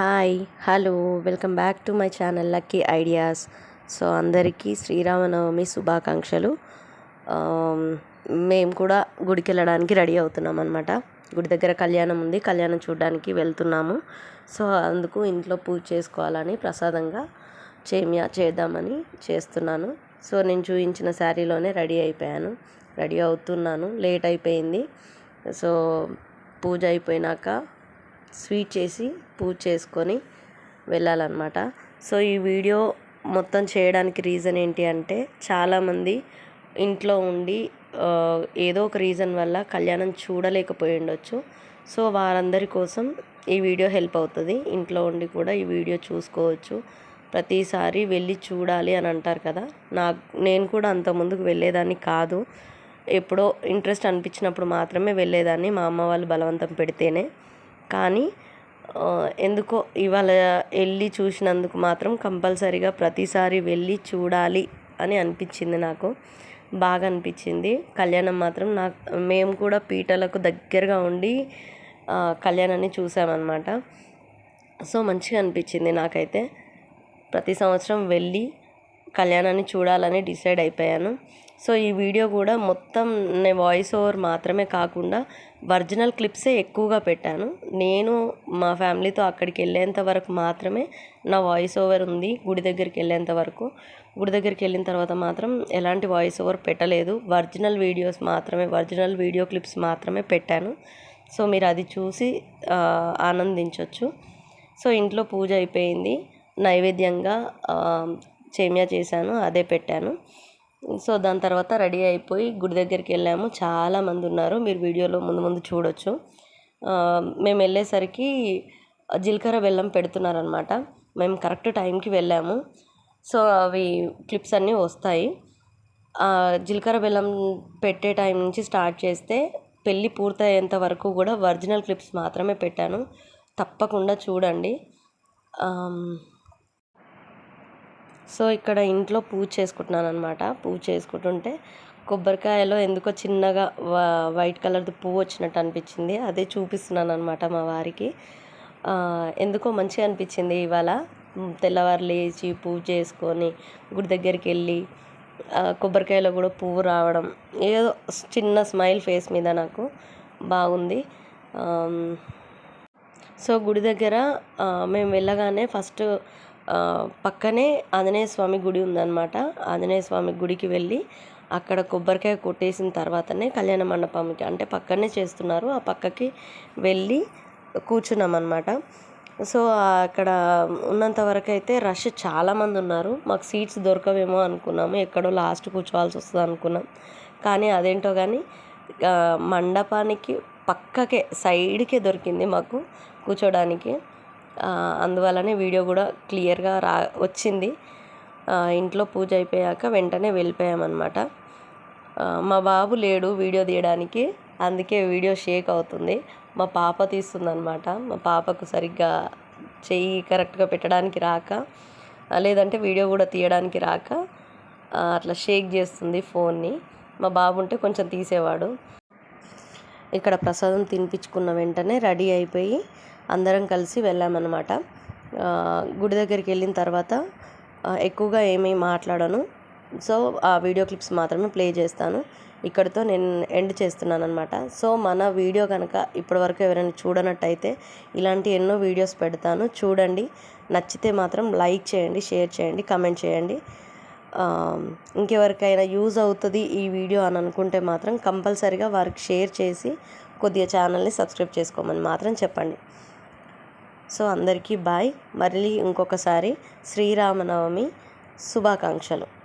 Hi hello welcome back to my channel lucky ideas. So అందరికీ శ్రీరామనవమి శుభాకాంక్షలు. మేము కూడా గుడికి వెళ్ళడానికి రెడీ అవుతున్నాం అనమాట గుడి దగ్గర కళ్యాణం ఉంది కళ్యాణం చూడడానికి వెళ్తున్నాము. సో అందుకు ఇంట్లో పూజ చేసుకోవాలని ప్రసాదంగా చేమియా చేద్దామని చేస్తున్నాను. సో నేను చూపించిన శారీలోనే రెడీ అయిపోయాను. రెడీ అవుతున్నాను లేట్ అయిపోయింది. సో పూజ అయిపోయినాక స్వీట్ చేసి పూజ చేసుకొని వెళ్ళాలన్నమాట. సో ఈ వీడియో మొత్తం చేయడానికి రీజన్ ఏంటి అంటే చాలామంది ఇంట్లో ఉండి ఏదో ఒక రీజన్ వల్ల కళ్యాణం చూడలేకపోయి ఉండొచ్చు సో వారందరి కోసం ఈ వీడియో హెల్ప్ అవుతుంది. ఇంట్లో ఉండి కూడా ఈ వీడియో చూసుకోవచ్చు. ప్రతిసారి వెళ్ళి చూడాలి అని అంటారు కదా. నాకు నేను కూడా అంత ముందుకు వెళ్ళేదాన్ని కాదు. ఎప్పుడో ఇంట్రెస్ట్ అనిపించినప్పుడు మాత్రమే వెళ్ళేదాన్ని. మా అమ్మ వాళ్ళు బలవంతం పెడితేనే. కానీ ఎందుకో ఇవాళ వెళ్ళి చూసినందుకు మాత్రం కంపల్సరీగా ప్రతిసారి వెళ్ళి చూడాలి అని అనిపించింది నాకు. బాగా అనిపించింది. కళ్యాణం మాత్రం నాకు మేము కూడా పీటలకు దగ్గరగా ఉండి కళ్యాణాన్ని చూసామన్నమాట. సో మంచిగా అనిపించింది నాకైతే. ప్రతి సంవత్సరం వెళ్ళి కళ్యాణాన్ని చూడాలని డిసైడ్ అయిపోయాను. సో ఈ వీడియో కూడా మొత్తం నేను వాయిస్ ఓవర్ మాత్రమే కాకుండా ఒరిజినల్ క్లిప్సే ఎక్కువగా పెట్టాను. నేను మా ఫ్యామిలీతో అక్కడికి వెళ్ళేంత వరకు మాత్రమే నా వాయిస్ ఓవర్ ఉంది గుడి దగ్గరికి వెళ్ళేంత వరకు. గుడి దగ్గరికి వెళ్ళిన తర్వాత మాత్రం ఎలాంటి వాయిస్ ఓవర్ పెట్టలేదు. ఒరిజినల్ వీడియోస్ మాత్రమే ఒరిజినల్ వీడియో క్లిప్స్ మాత్రమే పెట్టాను. సో మీరు అది చూసి ఆనందించవచ్చు సో ఇంట్లో పూజ అయిపోయింది. నైవేద్యంగా చేమ్యా సేమియా చేశాను అదే పెట్టాను. సో దాని తర్వాత రెడీ అయిపోయి గుడి దగ్గరికి వెళ్ళాము. చాలా మంది ఉన్నారు. మీరు వీడియోలో ముందు ముందు చూడొచ్చు. మేము వెళ్ళేసరికి జీలకర్ర బెల్లం పెడుతున్నారనమాట మేము కరెక్ట్ టైంకి వెళ్ళాము. సో అవి క్లిప్స్ అన్నీ వస్తాయి. జీలకర్ర బెల్లం పెట్టే టైం నుంచి స్టార్ట్ చేస్తే పెళ్ళి పూర్తయ్యేంత వరకు కూడా ఒరిజినల్ క్లిప్స్ మాత్రమే పెట్టాను. తప్పకుండా చూడండి. సో ఇక్కడ ఇంట్లో పూజ చేసుకుంటున్నాను అనమాట పూజ చేసుకుంటుంటే కొబ్బరికాయలో ఎందుకో చిన్నగా వైట్ కలర్ది పువ్వు వచ్చినట్టు అనిపించింది. అదే చూపిస్తున్నాను అనమాట మా వారికి. ఎందుకో మంచిగా అనిపించింది ఇవాళ. తెల్లవారు లేచి పూజ చేసుకొని గుడి దగ్గరికి వెళ్ళి కొబ్బరికాయలో కూడా పువ్వు రావడం ఏదో చిన్న స్మైల్ ఫేస్ మీద నాకు బాగుంది. సో గుడి దగ్గర మేము వెళ్ళగానే ఫస్ట్ పక్కనే ఆంజనేయ స్వామి గుడి ఉందన్నమాట. ఆంజనేయ స్వామి గుడికి వెళ్ళి అక్కడ కొబ్బరికాయ కొట్టేసిన తర్వాతనే కళ్యాణ మండపంకి అంటే పక్కనే చేస్తున్నారు. ఆ పక్కకి వెళ్ళి కూర్చున్నాం అనమాట సో అక్కడ ఉన్నంత వరకు అయితే రష్ చాలామంది ఉన్నారు. మాకు సీట్స్ దొరకవేమో అనుకున్నాము. ఎక్కడో లాస్ట్ కూర్చోవాల్సి వస్తుంది అనుకున్నాం. కానీ అదేంటో కానీ మండపానికి పక్కకే సైడ్కే దొరికింది మాకు కూర్చోడానికి. అందువలనే అందువల్లనే వీడియో కూడా క్లియర్గా రా వచ్చింది. ఇంట్లో పూజ అయిపోయాక వెంటనే వెళ్ళిపోయామన్నమాట. మా బాబు లేడు వీడియో తీయడానికి అందుకే వీడియో షేక్ అవుతుంది. మా పాప తీస్తుందన్నమాట. మా పాపకు సరిగ్గా చెయ్యి కరెక్ట్గా పెట్టడానికి రాక లేదంటే వీడియో కూడా తీయడానికి రాక అట్లా షేక్ చేస్తుంది ఫోన్ని. మా బాబు ఉంటే కొంచెం తీసేవాడు. ఇక్కడ ప్రసాదం తినిపించుకున్న వెంటనే రెడీ అయిపోయి అందరం కలిసి వెళ్ళామన్నమాట. గుడి దగ్గరికి వెళ్ళిన తర్వాత ఎక్కువగా ఏమీ మాట్లాడను. సో ఆ వీడియో క్లిప్స్ మాత్రమే ప్లే చేస్తాను. ఇక్కడితో నేను ఎండ్ చేస్తున్నాను అనమాట సో మన వీడియో కనుక ఇప్పటివరకు ఎవరైనా చూడనట్టయితే ఇలాంటి ఎన్నో వీడియోస్ పెడతాను. చూడండి. నచ్చితే మాత్రం లైక్ చేయండి షేర్ చేయండి కమెంట్ చేయండి. ఇంకెవరికైనా యూజ్ అవుతుంది ఈ వీడియో అని అనుకుంటే మాత్రం కంపల్సరీగా వారికి షేర్ చేసి కొద్దిగా ఛానల్ని సబ్స్క్రైబ్ చేసుకోమని మాత్రం చెప్పండి. సో అందరికీ బాయ్. మళ్ళీ ఇంకొకసారి శ్రీరామనవమి శుభాకాంక్షలు.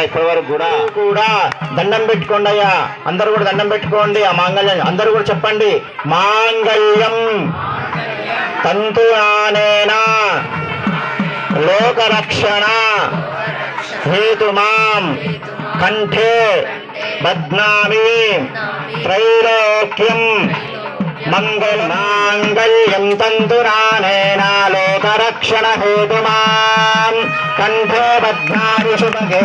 అయ్యా ఇప్పటి వరకు కూడా. కూడా దండం పెట్టుకోండి అయ్యా. అందరూ కూడా దండం పెట్టుకోండి. ఆ మాంగళ్యం అందరూ కూడా చెప్పండి. మాంగళ్యం తంతునానేనా లోకరక్షణ హేతుమాం కంఠే బద్నామి త్రైలోక్యం మంగళ మాంగళ్యం తంతురానేన లోకరక్షణ హేతుమాం. కంఠే బధ్నామి శుభగే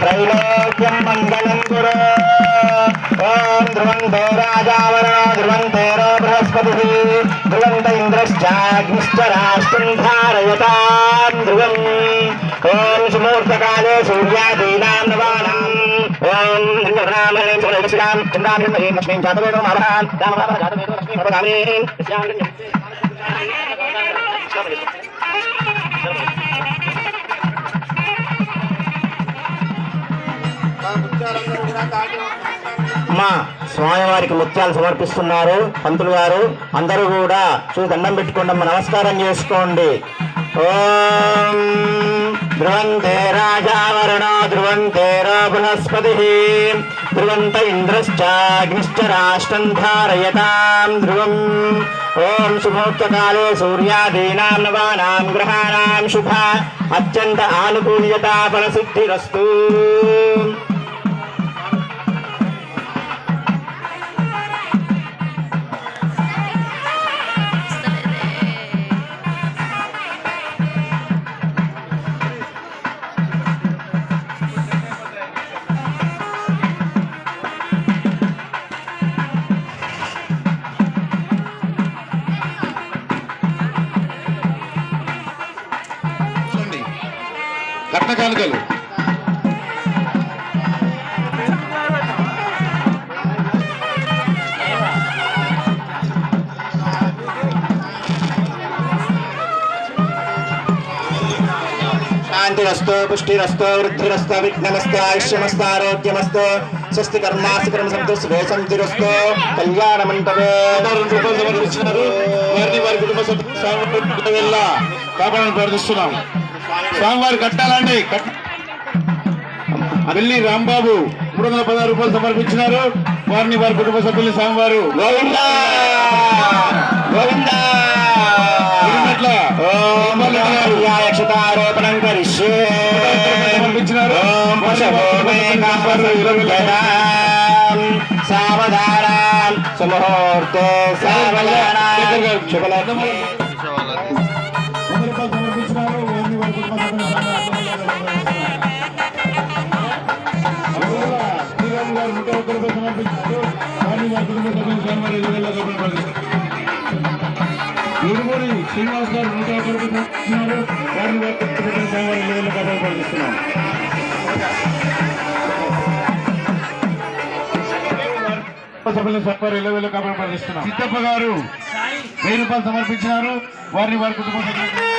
త్రైలోక్యం మంగళం కురు. ఓం ధ్రువంతో రాజావరణ ధ్రువంతేరో బృహస్పతి. ధ్రువంత ఇంద్రశ్చాగ్నిశ్చ రాష్ట్రం ధారయతాం ధ్రువం. ఓం సుమూర్తకాలే సూర్యాదీనాం నవానాం ఓం ఇంద్రనామనే సురక్షితాం చంద్రామిం మహీం లక్ష్మీం జాతవేదో లక్ష్మీ భవగామి మా స్వామివారికి ముత్యాలు సమర్పిస్తున్నారు పంతులు గారు అందరూ కూడా చూసి దండం పెట్టుకోండి నమస్కారం చేసుకోండి ఓం రాజావరుణ ధ్రువంతేరో బృహస్పతి ధ్రువంత ఇంద్రశ్చాగ్నిశ్చ రాష్ట్రం ధారయతాం ధ్రువం ఓం శుభోక్తకాలే సూర్యాదీనాం నవానాం గ్రహాణాం శుభ అత్యంత ఆనుకూల్యత కట్న కానుకలు శాంతిరస్తో పుష్టిరస్తో వృద్ధిరస్తో విఘ్నమస్తో ఆయుష్యమస్తో ఆరోగ్యమస్తో స్వస్తి కర్మాసి కర్మ సంతో శుభే సంతిరస్తో. కళ్యాణ మంటపే. రూపాయలు వారిని వారి కుటుంబ సభ్యులు కాపాడని ప్రార్థిస్తున్నాం. స్వామివారి కట్టాలండి. కట్ వెళ్ళి రాంబాబు మూడు వందల పదహారు రూపాయలు సమర్పించినారు. వారిని వారి కుటుంబ సభ్యుల్ని స్వామివారు. యక్షతారోపణం కరిష్యే. సమర్పించినారు సుముహూర్తే సావధానాం ఒక్క రూపాయలు సమర్పించారు కుటుంబ సభ్యులు స్వామివారి ఎదురుగా కాపాడని శ్రీనివాస్ గారు నూట ఒక్క రూపాయలు వారిని వారి కుటుంబ స్వామివారి ఎదురుగా సభ్యులు సిద్ధప్ప గారు వెయ్యి రూపాయలు సమర్పించినారు వారిని వారి కుటుంబ సభ్యులు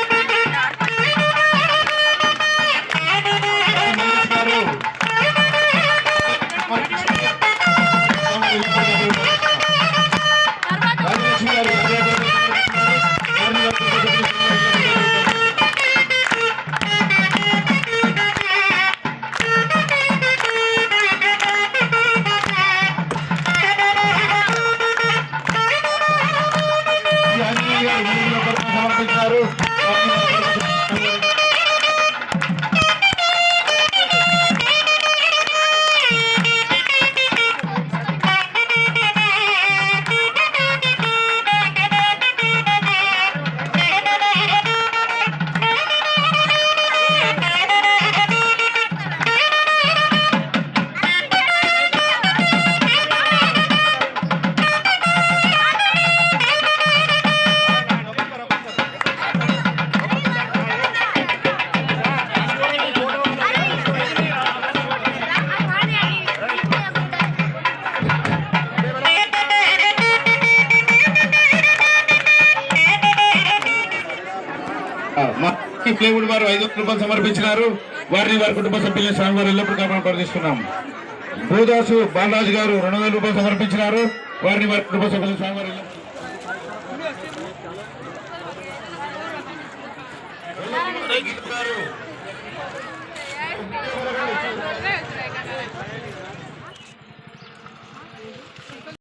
దేవుడు వారు ఐదు కుటుంబం రూపాయలు సమర్పించినారు. వారిని వారి కుటుంబ సభ్యులను స్వామివారు ఎల్లప్పుడూ కాపాడు ప్రార్థిస్తున్నాం. భూదాసు బాలరాజు గారు రెండు వేల రూపాయలు సమర్పించినారు. వారిని వారి కుటుంబ సభ్యులను స్వామివారు ఎల్లప్పుడూ